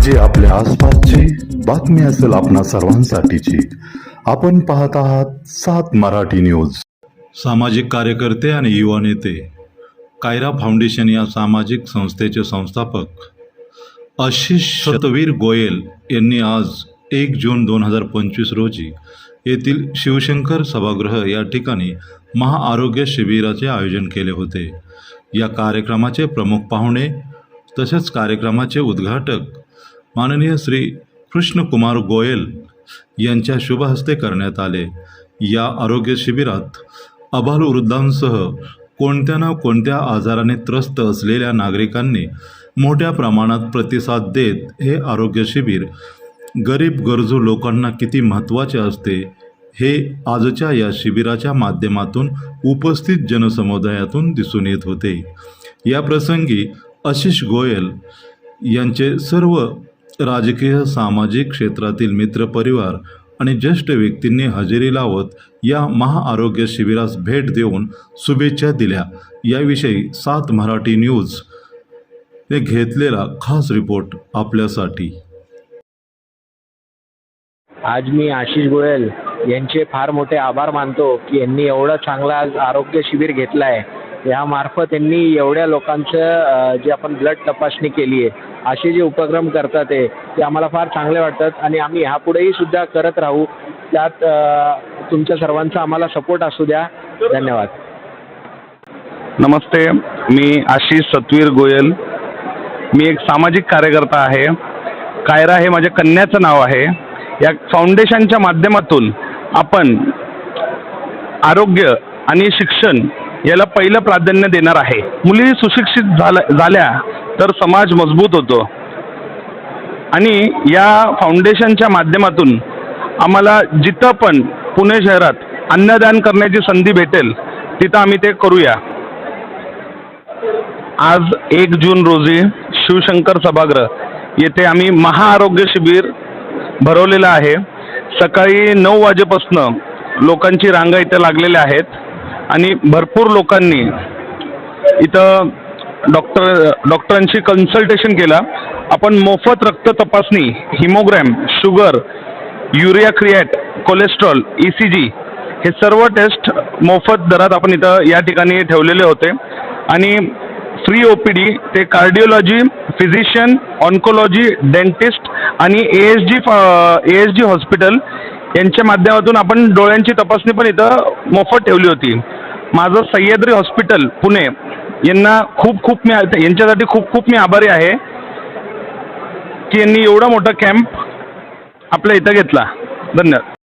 म्हणजे आपल्या आसपासची बातमी असेल आपणा सर्वांसाठीची. आपण पाहत आहात सात मराठी न्यूज. सामाजिक कार्यकर्ते आणि युवा नेते. कायरा फाउंडेशन या सामाजिक संस्थेचे संस्थापक. आशिष शतवीर गोयल यांनी आज एक जून दोन हजार पंचवीस रोजी येथील शिवशंकर सभागृह या ठिकाणी महाआरोग्य शिबिराचे आयोजन केले होते. या कार्यक्रमाचे प्रमुख पाहुणे तसेच कार्यक्रमाचे उद्घाटक माननीय श्री कृष्णकुमार गोयल यांच्या शुभहस्ते करण्यात आले. या आरोग्य शिबिरात अबालवृद्धांसह कोणत्या ना कोणत्या आजाराने त्रस्त असलेल्या नागरिकांनी मोठ्या प्रमाणात प्रतिसाद देत हे आरोग्य शिबिर गरीब गरजू लोकांना किती महत्त्वाचे असते हे आजच्या या शिबिराच्या माध्यमातून उपस्थित जनसमुदायातून दिसून येत होते. या प्रसंगी आशिष गोयल यांचे सर्व राजकीय सामाजिक क्षेत्रातील मित्रपरिवार आणि ज्येष्ठ व्यक्तींनी हजेरी लावत या महाआरोग्य शिबिरास भेट देऊन शुभेच्छा दिल्या. याविषयी सात मराठी न्यूज ने घेतलेला खास रिपोर्ट आपल्यासाठी. आज मी आशिष गोयल यांचे फार मोठे आभार मानतो की यांनी एवढा चांगला आज आरोग्य शिबिर घेतला आहे यामार्फत यांनी एवढ्या लोकांचं जे आपण ब्लड तपासणी केली आहे असे जे उपक्रम करतात आहे ते आम्हाला फार चांगले वाटतात आणि आम्ही ह्यापुढेही सुद्धा करत राहू. त्यात तुमच्या सर्वांचा आम्हाला सपोर्ट असू द्या. धन्यवाद. नमस्ते मी आशिष सतवीर गोयल. मी एक सामाजिक कार्यकर्ता आहे. कायरा हे माझ्या कन्याचं नाव आहे. या फाउंडेशनच्या माध्यमातून आपण आरोग्य आणि शिक्षण याला पहिलं प्राधान्य देणार आहे. मुली सुशिक्षित झाल्या झाल्या तर समाज मजबूत होतो. आणि या फाउंडेशनच्या माध्यमातून आम्हाला जिथं पण पुणे शहरात अन्नदान करण्याची संधी भेटेल तिथं आम्ही ते करूया. आज एक जून रोजी शिवशंकर सभागृह येथे आम्ही महाआरोग्य शिबिर भरवलेलं आहे. सकाळी नऊ वाजेपासनं लोकांची रांगा इथं लागलेल्या आहेत. आणि भरपूर लोकांनी इथं डॉक्टर डॉक्टरांशी कन्सल्टेशन केलं. आपण मोफत रक्त तपासणी हिमोग्रॅम शुगर युरिया क्रिएट कोलेस्ट्रॉल ई सी जी हे सर्व टेस्ट मोफत दरात आपण इथं या ठिकाणी ठेवलेले होते. आणि फ्री ओ पी डी ते कार्डिओलॉजी फिजिशियन ऑन्कोलॉजी डेंटिस्ट आणि A S G A S G hospital यांच्या माध्यमातून आपण डोळ्यांची तपासणी पण इथं मोफत ठेवली होती. माझं सह्याद्री हॉस्पिटल पुणे यांना खूप खूप मी यांच्यासाठी खूप खूप मी आभारी आहे की यांनी एवढा मोठा कॅम्प आपल्या इथं घेतला. धन्यवाद.